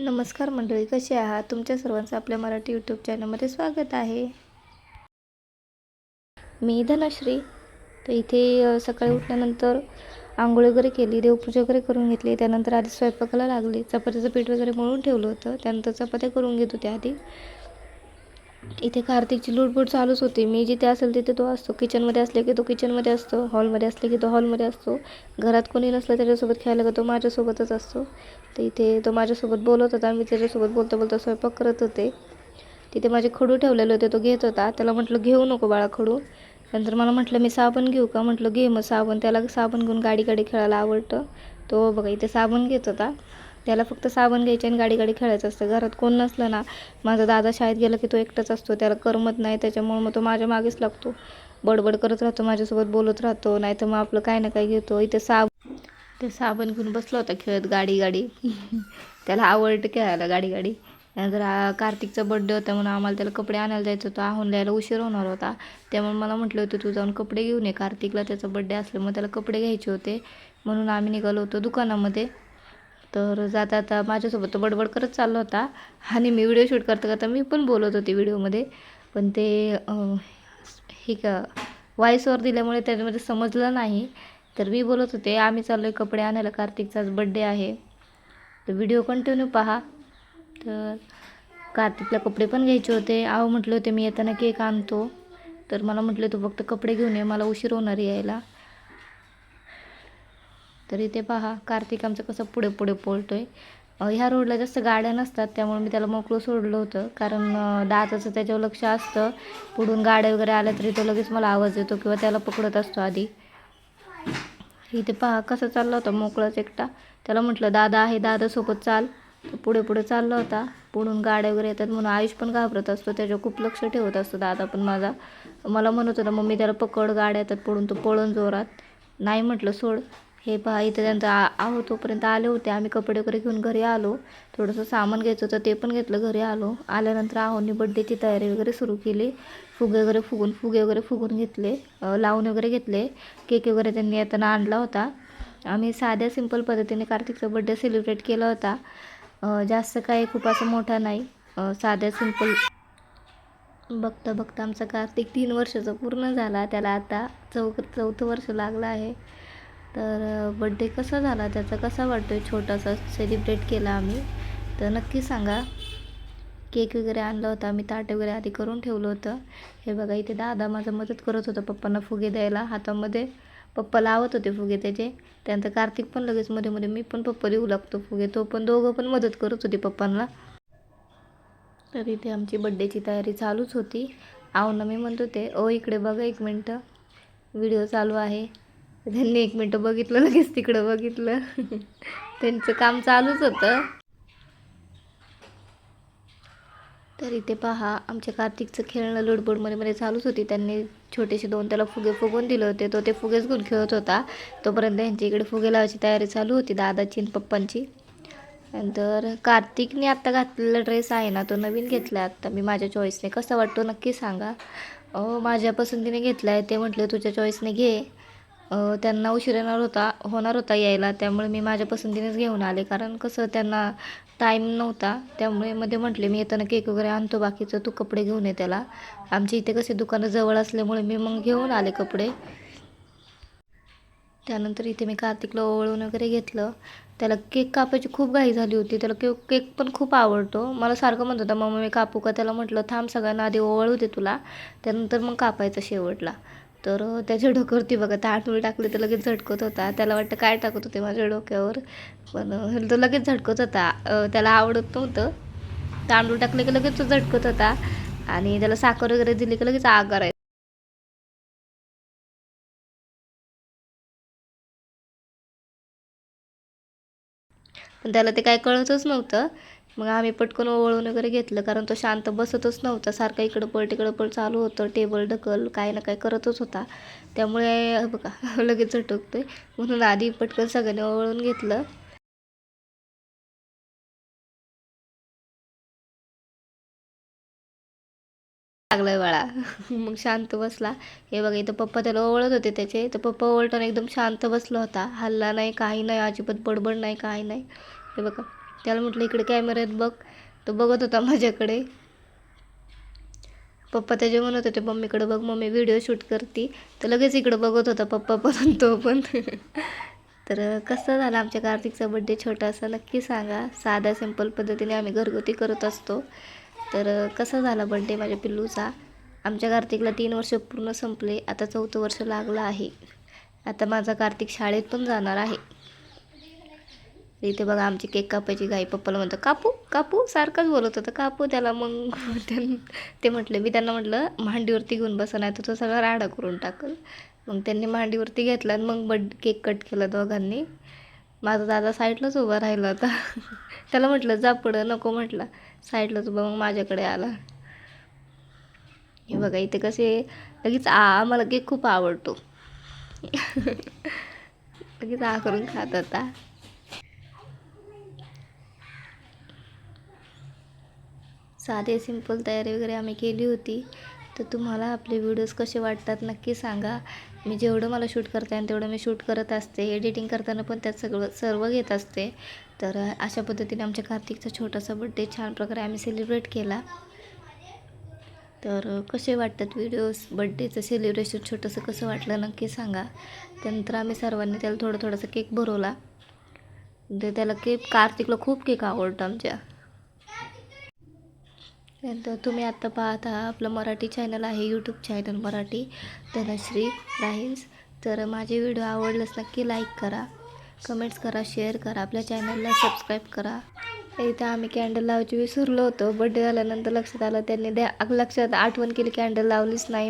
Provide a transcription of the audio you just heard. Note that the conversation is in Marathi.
नमस्कार मंडळी कसे आहात? तुमच्या सर्वांचं आपल्या मराठी यूट्यूब चॅनलमध्ये स्वागत आहे. मी धनश्री. तर इथे सकाळी उठल्यानंतर आंघोळ वगैरे केली देवपूजा वगैरे करून घेतली. त्यानंतर आधी स्वयंपाकाला लागली. चपात्याचं पीठ वगैरे मळून ठेवलं होतं. त्यानंतर चपात्या करून घेत होते आधी. इथे कार्तिकची लूटबूट चालूच होती. मी जिथे असेल तिथे तो असतो. किचनमध्ये असले की तो किचनमध्ये असतो. हॉलमध्ये असले की तो हॉलमध्ये असतो. घरात कोणी नसलं त्याच्यासोबत खेळायला का तो माझ्यासोबतच असतो. तर इथे तो माझ्यासोबत बोलत होता. मी त्याच्यासोबत बोलता बोलता स्वयंपाक करत होते. तिथे माझे खडू ठेवलेले होते. तो घेत होता. त्याला म्हटलं घेऊ नको बाळा खडू. नंतर मला म्हटलं मी साबण घेऊ का? म्हटलं घे मग साबण. त्याला साबण घेऊन गाडी गाडी खेळायला आवडतं. तो बघा इथे साबण घेत होता. त्याला फक्त साबण घ्यायचे आणि गाडी गाडी खेळायचं असतं. घरात कोण नसलं ना माझा दादा शाळेत गेला की तो एकटाच असतो. त्याला करमत नाही त्याच्यामुळे मग तो माझ्या मागेच लागतो. बडबड करत राहतो माझ्यासोबत बोलत राहतो नाही तर मग आपलं काय ना काय घेतो. इथे साब ते साबण घेऊन बसला होता खेळत गाडी गाडी. त्याला आवडतं खेळायला गाडी गाडी. नंतर कार्तिकचा बड्डे होता म्हणून आम्हाला त्याला कपडे आणायला जायचं होतं. आहून द्यायला उशीर होणार होता. त्यामुळे मला म्हटलं होतं तू जाऊन कपडे घेऊन ये. कार्तिकला त्याचा बड्डे असल्यामुळे त्याला कपडे घ्यायचे होते. म्हणून आम्ही निघालो होतो दुकानामध्ये. तर जाता आता माझ्यासोबत तो बडबड करत चालला होता. आणि मी व्हिडिओ शूट करता करता मी पण बोलत होते व्हिडिओमध्ये पण ते हे का व्हॉईसवर दिल्यामुळे त्याच्यामध्ये समजलं नाही. तर मी बोलत होते आम्ही चाललो आहे कपडे आणायला. कार्तिकचाच बड्डे आहे. तर व्हिडिओ कंटिन्यू पहा. तर कार्तिकला कपडे पण घ्यायचे होते. आहो म्हटले होते मी येताना केक आणतो. तर मला म्हटले तू फक्त कपडे घेऊन ये. मला उशीर होणार यायला. तर इथे पहा कार्तिक आमचं कसं पुढे पुढे पळतोय. आहे ह्या रोडला जास्त गाड्या नसतात त्यामुळे मी त्याला मोकळं सोडलं होतं. कारण दाताचं दादाचं त्याच्यावर लक्ष असतं. पुढून गाड्या वगैरे आल्या तरी तो लगेच मला आवाज येतो किंवा त्याला पकडत असतो आधी. इथे पहा कसं चालला होता मोकळाच एकटा. त्याला म्हटलं दादा आहे दादासोबत चाल. तो पुढे पुढे चालला होता. पुढून गाड्या वगैरे येतात म्हणून आयुष पण घाबरत असतो. त्याच्यावर खूप लक्ष ठेवत असतो दादा पण माझा. मला म्हणत होता मम्मी त्याला पकड गाड्या येतात पुढून तो पळून जोरात. नाही म्हटलं सोड. हे पहा इथं त्यांचं आ आहो तोपर्यंत आले होते. आम्ही कपडे वगैरे घेऊन घरी आलो. थोडंसं सामान घ्यायचं होतं ते पण घेतलं घरी आलो. आल्यानंतर आहोनी बड्डेची तयारी वगैरे सुरू केली. फुगे वगैरे फुगून फुगे वगैरे फुगून घेतले. लावून वगैरे घेतले. केक वगैरे त्यांनी येताना आणला होता. आम्ही साध्या सिंपल पद्धतीने कार्तिकचा बड्डे सेलिब्रेट केला होता. जास्त काही खूप असं मोठा नाही. साध्या सिंपल बघता बघता आमचा कार्तिक तीन वर्षाचा पूर्ण झाला. त्याला आता चौ चौथं वर्ष लागलं आहे. तर बड्डे कसा झाला? त्याचा कसा वाटतो आहे छोटासा सेलिब्रेट केला आम्ही. तर नक्की सांगा. केक वगैरे आणला होता. आम्ही ताट वगैरे आधी करून ठेवलं होतं. हे बघा इथे दादा माझा मदत करत होता पप्पांना फुगे द्यायला. हातामध्ये पप्पा लावत होते फुगे त्याचे. त्यानंतर कार्तिक पण लगेच मध्ये मध्ये मी पण पप्पा देऊ लागतो फुगे. तो पण दोघं पण मदत करत होते पप्पांना. तर इथे आमची बड्डेची तयारी चालूच होती. आहो ना मी म्हणत होते ओ इकडे बघा एक मिनटं. व्हिडिओ चालू आहे. त्यांनी एक मिनटं बघितलं लगेच तिकडं बघितलं. त्यांचं काम चालूच होतं. तर इथे पहा आमच्या कार्तिकचं खेळणं लुडबुडमध्ये मध्ये चालूच होती. त्यांनी छोटेसे दोन त्याला फुगे फुगून दिले होते. तो ते फुगेच घेऊन खेळत होता. तोपर्यंत यांच्या इकडे फुगे लावायची तयारी चालू होती दादाची आणि पप्पांची. नंतर कार्तिकने आत्ता घातलेला ड्रेस आहे ना तो नवीन घेतला आहे आत्ता मी माझ्या चॉईसने कसा वाटतो नक्की सांगा. अहो, माझ्या पसंतीने घेतला आहे ते म्हटले तुझ्या चॉईसने घे. त्यांना उशीर येणार होता होणार होता यायला. त्यामुळे मी माझ्या पसंतीनेच घेऊन आले. कारण कसं त्यांना टाईम नव्हता. त्यामुळे मध्ये म्हटले मी येताना केक वगैरे आणतो बाकीचं तू कपडे घेऊन ये त्याला. आमच्या इथे कसे दुकानं जवळ असल्यामुळे मी मग घेऊन आले कपडे. त्यानंतर इथे मी कार्तिकला ओवळून वगैरे घेतलं. त्याला केक कापायची खूप घाई झाली होती. त्याला केक केक पण खूप आवडतो. मला सारखं म्हणत होता मग मी कापू का? त्याला म्हटलं थांब सगळ्यांना आधी ओवळ होते तुला. त्यानंतर मग कापायचं शेवटला. तर त्याच्या डोक्यावरती बघा तांदूळ टाकले तर लगेच झटकत होता. त्याला वाटतं काय टाकत होते माझ्या डोक्यावर? पण तो लगेच झटकत होता. त्याला आवडत नव्हतं. तांदूळ टाकले की लगेच तो झटकत होता. आणि त्याला साखर वगैरे दिली की लगेच आग आहे पण त्याला ते काय कळतच नव्हतं. मग आम्ही पटकन ओवळून वगैरे घेतलं कारण तो शांत बसतच नव्हता. सारखा इकडं पळ तिकडं पळ चालू होतं. टेबल ढकल काय ना काय करतच होता. त्यामुळे बघा लगेच झटकतोय. म्हणून आधी पटकन सगळ्यांनी ओवळून घेतलं. लागलाय बाळा. मग शांत बसला. हे बघा इथं पप्पा त्याला ओवळत होते त्याचे. तर पप्पा ओवळताना एकदम शांत बसला होता. हल्ला नाही काही नाही अजिबात बडबड नाही काही नाही. हे बघा. त्याला म्हटलं इकडे कॅमेऱ्यात बघ. तो बघत होता माझ्याकडे. पप्पा त्याचे म्हणत होते मम्मीकडे बघ मम्मी व्हिडिओ शूट करते. तर लगेच इकडं बघत होता पप्पा पण तो पण. तर कसं झालं आमच्या कार्तिकचा बड्डे छोटासा नक्की सांगा. साध्या सिंपल पद्धतीने आम्ही घरगुती करत असतो. तर कसा झाला बड्डे माझ्या पिल्लूचा? आमच्या कार्तिकला तीन वर्ष पूर्ण संपले. आता चौथं वर्ष लागलं आहे. आता माझा कार्तिक शाळेत पण जाणार आहे. इथे बघा आमची केक कापायची गाई पप्पाला म्हणतो कापू कापू. सारखंच बोलत होतं कापू त्याला. मग त्यां ते म्हटलं मी त्यांना म्हटलं मांडीवरती घेऊन बसा नाही तर तो सगळा राडा करून टाकल. मग त्यांनी मांडीवरती घेतला आणि मग बड केक कट केला दोघांनी. माझा दादा साईडलाच उभा राहिला होता. त्याला म्हटलं जा पुढं नको म्हटलं. साईडलाच उभा मग माझ्याकडे आला. हे बघा इथे कसे लगेच आ मला केक खूप आवडतो. लगेच आ करून खात होता. साधे सिंपल तयारी वगैरे आम्ही केली होती. तर तुम्हाला आपले व्हिडिओज कसे वाटतात नक्की सांगा. मी जेवढं मला शूट करता येईल तेवढं मी शूट करत असते. एडिटिंग करताना पण त्यात सगळं सर्व घेत असते. तर अशा पद्धतीने आमच्या कार्तिकचा छोटासा बड्डे छान प्रकारे आम्ही सेलिब्रेट केला. तर कसे वाटतात व्हिडिओज बड्डेचं सेलिब्रेशन छोटंसं कसं वाटलं नक्की सांगा. त्यानंतर आम्ही सर्वांनी त्याला थोडं थोडंसं केक भरवला त्याला केक कार्तिकला खूप केक आवडतो आमच्या. त्यानंतर uh, तुम्ही आत्ता पाहत आहात आपलं मराठी चॅनल आहे यूट्यूब चॅनल मराठी धनश्री राहील्स तर माझे व्हिडिओ आवडल्यास नक्की लाईक करा कमेंट्स करा शेअर करा आपल्या चॅनलला सबस्क्राईब करा. इथं आम्ही कॅन्डल लावायची विसरलो होतो बड्डे झाल्यानंतर लक्षात आलं त्यांनी द्या लक्षात आठवण केली कॅन्डल लावलीच नाही.